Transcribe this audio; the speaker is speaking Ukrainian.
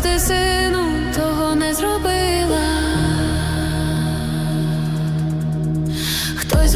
просив того не зробила. Хтось